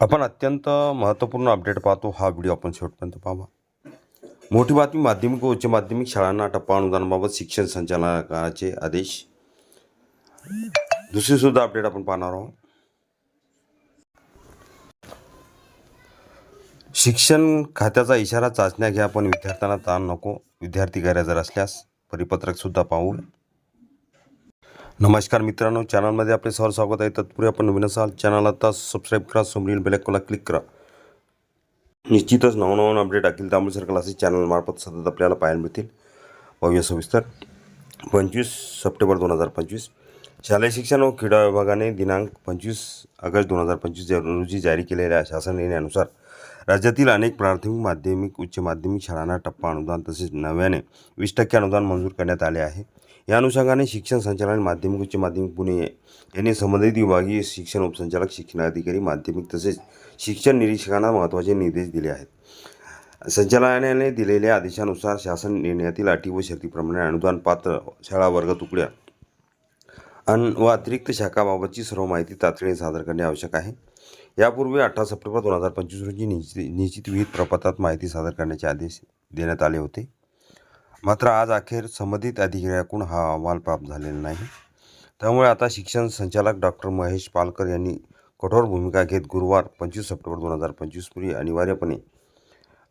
आपण अत्यंत महत्त्वपूर्ण अपडेट पाहतो. हा व्हिडिओ आपण शेवटपर्यंत पाहा. मोठी बातमी माध्यमिक व उच्च माध्यमिक शाळांना टप्पा अनुदानाबाबत शिक्षण संचालनाचे आदेश. दुसरी सुद्धा अपडेट आपण पाहणार आहोत. शिक्षण खात्याचा इशारा चाचण्या घ्या पण विद्यार्थ्यांना ताण नको. विद्यार्थी गैरहजर असल्यास परिपत्रक सुद्धा पाहू. नमस्कार मित्रांनो चॅनलमध्ये आपले सहर स्वागत आहे. तत्पूर्वी आपण नवीन असाल चॅनल आता सबस्क्राईब करा समोरील बेलॅकॉला क्लिक करा. निश्चितच नवनवन अपडेट अखिल तांबूसर क्लासेस चॅनलमार्फत सतत आपल्याला पाहायला मिळतील. पाहूया सविस्तर. पंचवीस सप्टेंबर दोन हजार पंचवीस. शालेय शिक्षण व क्रीडा विभागाने दिनांक पंचवीस ऑगस्ट दोन हजार पंचवीस रोजी जारी केलेल्या शासन निर्णयानुसार राज्यातील अनेक प्राथमिक माध्यमिक उच्च माध्यमिक शाळांना टप्पा अनुदान तसेच नव्याने वीस टक्के अनुदान मंजूर करण्यात आले आहे. या अनुषंगाने शिक्षण संचालन माध्यमिक उच्च माध्यमिक पुणे यांनी संबंधित विभागीय शिक्षण उपसंचालक शिक्षणाधिकारी माध्यमिक तसेच शिक्षण निरीक्षकांना महत्त्वाचे निर्देश दिले आहेत. संचालनालयाने दिलेल्या आदेशानुसार शासन निर्णयातील अटी व शर्तीप्रमाणे अनुदान पात्र शाळा वर्ग तुकड्या अन व अतिरिक्त शाखाबाबतची सर्व माहिती तातडीने सादर करणे आवश्यक आहे. यापूर्वी अठरा सप्टेंबर दोन हजार पंचवीस रोजी निश्चित निश्चित विहित प्रपत्रात माहिती सादर करण्याचे आदेश देण्यात आले होते. मात्र आज अखेर संबंधित अधिकाऱ्याकडून हा अहवाल प्राप्त झालेला नाही. त्यामुळे आता शिक्षण संचालक डॉक्टर महेश पालकर यांनी कठोर भूमिका घेत गुरुवार पंचवीस सप्टेंबर दोन हजार पंचवीसपूर्वी अनिवार्यपणे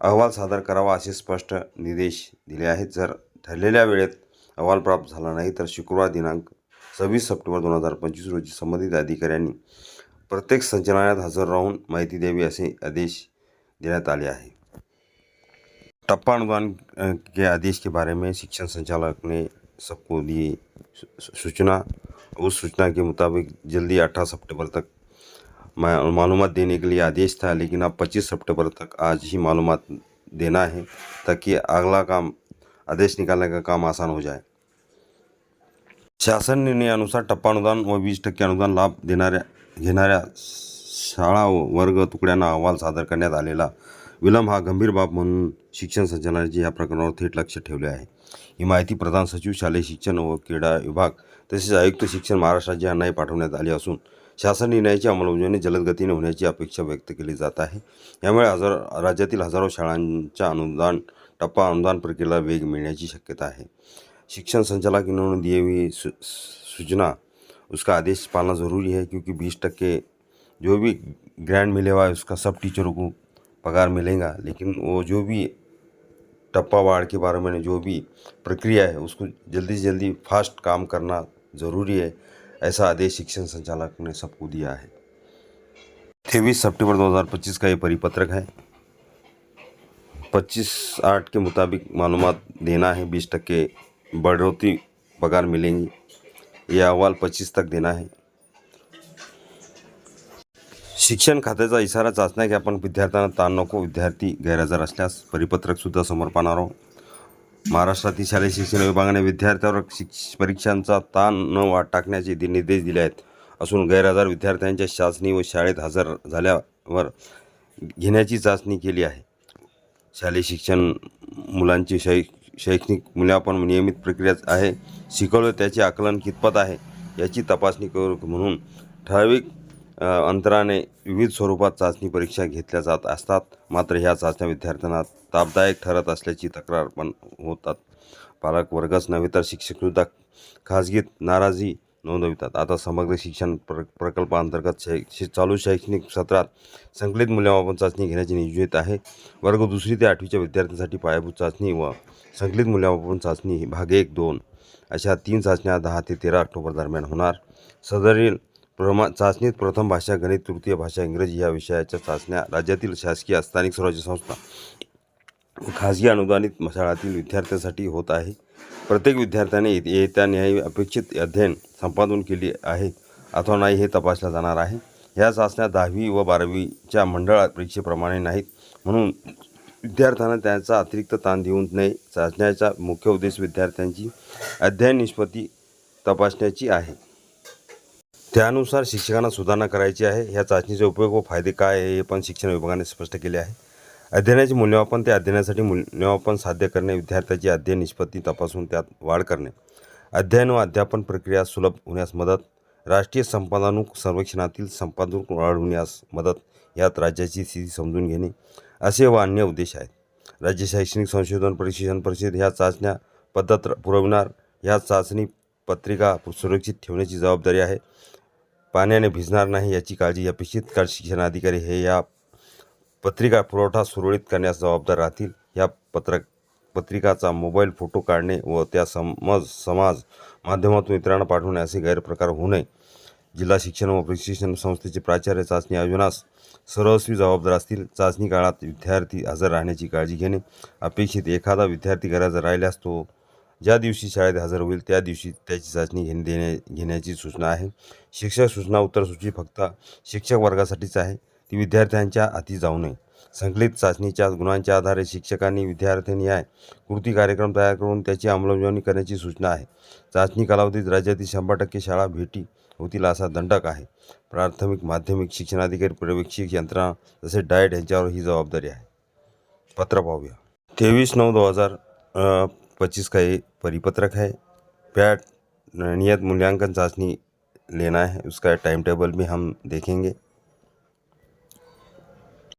अहवाल सादर करावा असे स्पष्ट निर्देश दिले आहेत. जर ठरलेल्या वेळेत अहवाल प्राप्त झाला नाही तर शुक्रवार दिनांक सव्वीस सप्टेंबर दोन हजार पंचवीस रोजी संबंधित अधिकाऱ्यांनी प्रत्येक संचालनालयात हजर राहून माहिती द्यावी असे आदेश देण्यात आले आहे. टप्पा अनुदान के आदेश के बारे में शिक्षण संचालक ने सबको दी सूचना। उस सूचना के मुताबिक जल्दी 18 सितंबर तक मालूम देने के लिए आदेश था लेकिन अब 25 सितंबर तक आज ही मालूम देना है ताकि अगला काम आदेश निकालने का काम आसान हो जाए। शासन निर्णयानुसार टप्पा अनुदान व वीस टक्के अनुदान लाभ देणाऱ्या घेणाऱ्या शाळा व वर्ग तुकड्यांना अहवाल सादर करण्यात आलेला विलंब हा गंभीर बाब म्हणून शिक्षण संचालनाचे या प्रकरणावर थेट लक्ष ठेवले आहे. ही माहिती प्रधान सचिव शालेय शिक्षण व क्रीडा विभाग तसेच आयुक्त शिक्षण महाराष्ट्र यांनाही पाठवण्यात आली असून शासन निर्णयाची अंमलबजावणी जलदगतीने होण्याची अपेक्षा व्यक्त केली जात आहे. यामुळे हजारो राज्यातील हजारो शाळांच्या अनुदान टप्पा अनुदान प्रक्रियेला वेग मिळण्याची शक्यता आहे. शिक्षण संचालक इन्होंने दिए सु सूचना उसका आदेश पालना ज़रूरी है, क्योंकि बीस टक्के जो भी ग्रांट मिले हुआ है उसका सब टीचरों को पगार मिलेगा। लेकिन वो जो भी टप्पा वार्ड के बारे में, जो भी प्रक्रिया है, उसको जल्दी से जल्दी फास्ट काम करना ज़रूरी है, ऐसा आदेश शिक्षण संचालक ने सबको दिया है। तेईस सितंबर 2025 का ये परिपत्रक है। 25 आठ के मुताबिक मालूम देना है, बीस टक्के बढ़ोतरी पगार मिलेंगी। ये अहवाल 25 तक देना है शिक्षण खात्याचा इशारा चाचण्या की आपण विद्यार्थ्यांना ताण नको. विद्यार्थी गैरहजर असल्यास परिपत्रकसुद्धा समोर पाहणार आहोत. महाराष्ट्रातील शालेय शिक्षण विभागाने विद्यार्थ्यावर शिक्ष परीक्षांचा ताण न वाट टाकण्याचे निर्देश दिले आहेत. असून गैरहजर विद्यार्थ्यांच्या चाचणी व शाळेत हजर झाल्यावर घेण्याची चाचणी केली आहे. शालेय शिक्षण मुलांची शै शैक्षणिक मूल्यांकन नियमित प्रक्रियाच आहे. शिकवलं त्याचे आकलन कितपत आहे याची तपासणी करू म्हणून ठराविक अंतराने विविध स्वरूपात चाचणी परीक्षा घेतल्या जात असतात. मात्र ह्या चाचण्या विद्यार्थ्यांना तापदायक ठरत असल्याची तक्रार पण होतात. पालक वर्गच नव्हे तर शिक्षकसुद्धा खाजगीत नाराजी नोंदवितात. आता समग्र शिक्षण प्र प्रकल्पाअंतर्गत शै चालू शैक्षणिक सत्रात संकलित मूल्यमापन चाचणी घेण्याचे नियोजित आहे. वर्ग दुसरी ते आठवीच्या विद्यार्थ्यांसाठी पायाभूत चाचणी व संकलित मूल्यमापन चाचणी ही भाग एक दोन अशा तीन चाचण्या दहा ते तेरा ऑक्टोबर दरम्यान होणार. सदरील प्रमा चाचणीत प्रथम भाषा गणित तृतीय भाषा इंग्रजी या विषयाच्या चाचण्या राज्यातील शासकीय स्थानिक स्वराज्य संस्था खाजगी अनुदानित शाळातील विद्यार्थ्यांसाठी होत आहे. प्रत्येक विद्यार्थ्याने ये- येत्या न्याय अपेक्षित अध्ययन संपादन केली आहे. अथवा नाही हे तपासलं जाणार आहे. ह्या चाचण्या दहावी व बारावीच्या मंडळ परीक्षेप्रमाणे नाहीत. म्हणून विद्यार्थ्यांना त्यांचा अतिरिक्त ताण देऊ नये. चाचण्याचा मुख्य उद्देश विद्यार्थ्यांची अध्ययन निष्पत्ती तपासण्याची आहे. त्यानुसार शिक्षकांना सुधारणा करायची आहे. ह्या चाचणीचे उपयोग व फायदे काय आहे हे पण शिक्षण विभागाने स्पष्ट केले आहे. अध्ययनाचे मूल्यमापन ते अध्ययनासाठी मूल्यमापन साध्य करणे विद्यार्थ्याची अध्ययन निष्पत्ती तपासून त्यात वाढ करणे. अध्ययन व अध्यापन प्रक्रिया सुलभ होण्यास मदत राष्ट्रीय संपादनूक सर्वेक्षणातील संपादन वाढवण्यास मदत यात राज्याची स्थिती समजून घेणे असे व अन्य उद्देश आहेत. राज्य शैक्षणिक संशोधन प्रशिक्षण परिषद ह्या चाचण्या पद्धत पुरविणार ह्या चाचणी पत्रिका सुरक्षित ठेवण्याची जबाबदारी आहे. पाण्याने भिजणार नाही याची काळजी अपेक्षित. शिक्षणाधिकारी हे या पत्रिका पुरवठा सुरळीत करण्यास जबाबदार राहतील. या पत्र पत्रिकाचा मोबाईल फोटो काढणे व त्या समज समाज माध्यमातून इतरांना पाठवणे असे गैरप्रकार होऊ नये. जिल्हा शिक्षण व प्रशिक्षण संस्थेचे प्राचार्य चाचणी आयोजनास सर्वस्वी जबाबदार असतील. चाचणी काळात विद्यार्थी हजर राहण्याची काळजी घेणे. अपेक्षित एखादा विद्यार्थी गरज राहिल्यास तो ज्या दिवशी शाळेत हजर होईल त्या दिवशी त्याची चाचणी घेणे देणे घेण्याची सूचना आहे. शिक्षक सूचना उत्तरसूची फक्त शिक्षक वर्गासाठीच आहे. ती विद्यार्थ्यांच्या हाती जाऊ नये. संकलित चाचणीच्या गुणांच्या आधारे शिक्षकांनी विद्यार्थ्यांनीय कृती कार्यक्रम तयार करून त्याची अंमलबजावणी करण्याची सूचना आहे. चाचणी कालावधीत राज्यातील शंभर टक्के शाळा भेटी होतील असा दंडक आहे. प्राथमिक माध्यमिक शिक्षणाधिकारी पर्यवेक्षक यंत्रणा तसेच डाएट यांच्यावर ही जबाबदारी आहे. पत्र पाहूया. तेवीस नऊ दो हज़ार पच्चीस का ये परिपत्रक है पैट नियत मूल्यांकन चाचणी लेना है उसका टाइम टेबल भी हम देखेंगे.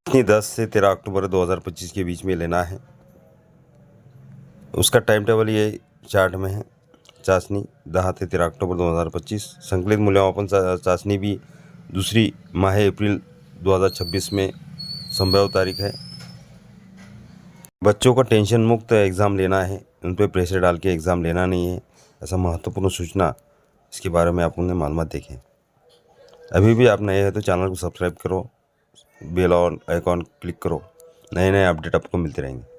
दस से तेरह अक्टूबर 2025 के बीच में लेना है। उसका टाइम टेबल ये चार्ट में है। चाशनी दहा ते तेरह अक्टूबर 2025 संकलित मूल्यमापन चाशनी भी दूसरी माह अप्रैल 2026 में संभव तारीख है। बच्चों का टेंशन मुक्त एग्ज़ाम लेना है। उन पर प्रेशर डाल के एग्ज़ाम लेना नहीं है। ऐसा महत्वपूर्ण सूचना इसके बारे में आप उन्हें मालूम देखें अभी भी आप नए हैं तो चैनल को सब्सक्राइब करो। बेल ऑन आइकॉन क्लिक करो। नए नए अपडेट आपको मिलते रहेंगे।